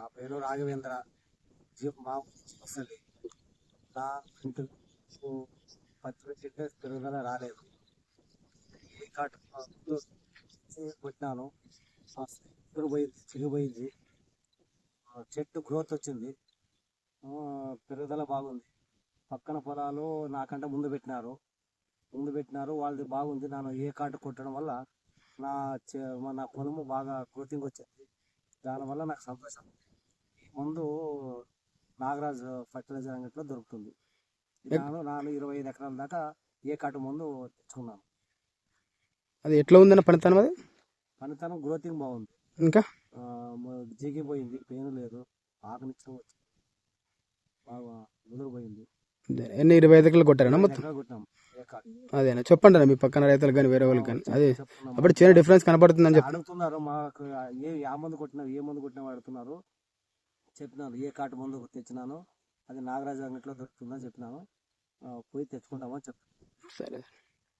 నా పేరు రాఘవేంద్ర. జీప్ మా వస్తుంది నా ఇంటి పత్తి చెట్టు పెరుగుదల రాలేదు. ఏ కాటు కొట్టినాను. ఆ పోయింది చిరిగిపోయింది చెట్టు గ్రోత్ వచ్చింది. పెరుగుదల బాగుంది. పక్కన పొలాలు నాకంటే ముందు పెట్టినారు. ముందు పెట్టినారు వాళ్ళది బాగుంది. నేను ఏ కాటు కొట్టడం వల్ల నా నా పొలము బాగా గ్రోతింగ్ వచ్చింది. దానివల్ల నాకు సంతోషం. మందు నాగరాజ్ ఫర్టిలైజర్ అంగట్లో దొరుకుతుంది. నేను నాలుగు ఇరవై ఐదు ఎకరాల దాకా ఏ కాటు మందు తెచ్చుకున్నాను అది ఎట్లా ఉందన్న పనితనం అది? పనితనం గ్రోతింగ్ బాగుంది. ఇంకా? జిగిపోయింది పెయిన్ లేదు ఆకనిచ్చడం వచ్చింది బాగా ముదిరిపోయింది. ఎన్ని ఇరవై ఐదు ఎకరాలు కొట్టారన్నా మొత్తం? కొట్టినాం అదేనా? చెప్పండి మీ పక్కన రైతులు కానీ వేరే వాళ్ళకి కానీ. అదే. అప్పుడు చిన్న డిఫరెన్స్ కనపడుతుందని చెప్పి. అడుగుతున్నారు మాకు ఏ మందు కొట్టినావు ఏ మందు కొట్టినావు అడుగుతున్నారు. చెప్పినాను. ఏ కాటు మందు తెచ్చినాను అది నాగరాజు అంగట్లో దొరుకుతుందని చెప్పినాను. పోయి తెచ్చుకుంటామని చెప్పాను. సరే.